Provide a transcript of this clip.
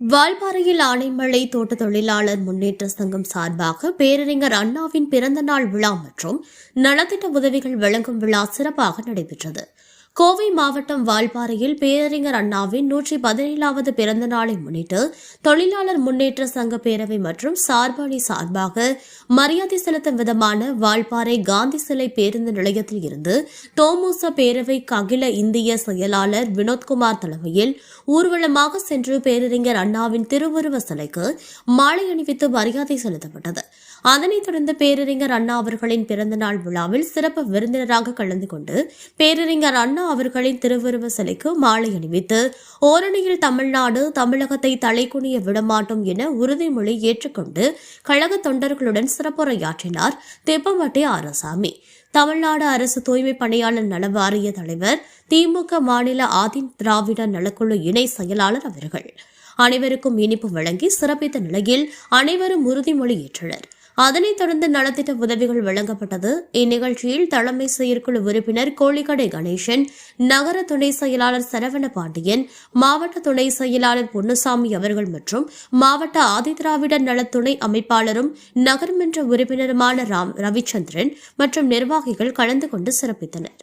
வால்பாறையில் ஆனைமலை தோட்ட தொழிலாளர் முன்னேற்ற சங்கம் சார்பாக பேரறிஞர் அண்ணாவின் பிறந்த நாள் விழா மற்றும் நலத்திட்ட உதவிகள் வழங்கும் விழா சிறப்பாக நடைபெற்றது. கோவை மாவட்டம் வால்பாறையில் பேரறிஞர் அண்ணாவின் நூற்றி பதினேழாவது பிறந்த நாளை முன்னிட்டு தொழிலாளர் முன்னேற்ற சங்க பேரவை மற்றும் சார்பாணி சார்பாக மரியாதை செலுத்தும் விதமான வால்பாறை காந்தி சிலை பேருந்து நிலையத்தில் இருந்து தோமுச பேரவை அகில இந்திய செயலாளர் வினோத்குமார் தலைமையில் ஊர்வலமாக சென்று பேரறிஞர் அண்ணாவின் திருவுருவ சிலைக்கு மாலை அணிவித்து மரியாதை செலுத்தப்பட்டது. அதனைத் தொடர்ந்து பேரறிஞர் அண்ணா அவர்களின் பிறந்தநாள் விழாவில் சிறப்பு விருந்தினராக கலந்து கொண்டு பேரறிஞர் அண்ணா அவர்களின் திருவுருவ சிலைக்கு மாலை அணிவித்து ஓரணியில் தமிழ்நாடு தமிழகத்தை தலைக்குனிய விடமாட்டோம் என உறுதிமொழி ஏற்றுக்கொண்டு கழக தொண்டர்களுடன் சிறப்புரையாற்றினார் தெப்பம்பட்டி ஆரசாமி தமிழ்நாடு அரசு தூய்மை பணியாளர் நல வாரிய தலைவர் திமுக மாநில ஆதி திராவிட நலக்குழு இணை செயலாளர் அவர்கள். அனைவருக்கும் இனிப்பு வழங்கி சிறப்பித்த நிலையில் அனைவரும் உறுதிமொழி ஏற்றனர். அதனைத் தொடர்ந்து நலத்திட்ட உதவிகள் வழங்கப்பட்டது. இந்நிகழ்ச்சியில் தலைமை செயற்குழு உறுப்பினர் கோழிக்கடை கணேசன் நகர துணை செயலாளர் சரவண பாண்டியன் மாவட்ட துணை செயலாளர் பொன்னுசாமி அவர்கள் மற்றும் மாவட்ட ஆதிதிராவிடர் நல துணை அமைப்பாளரும் நகர்மன்ற உறுப்பினருமான ராம் ரவிச்சந்திரன் மற்றும் நிர்வாகிகள் கலந்து கொண்டு சிறப்பித்தனர்.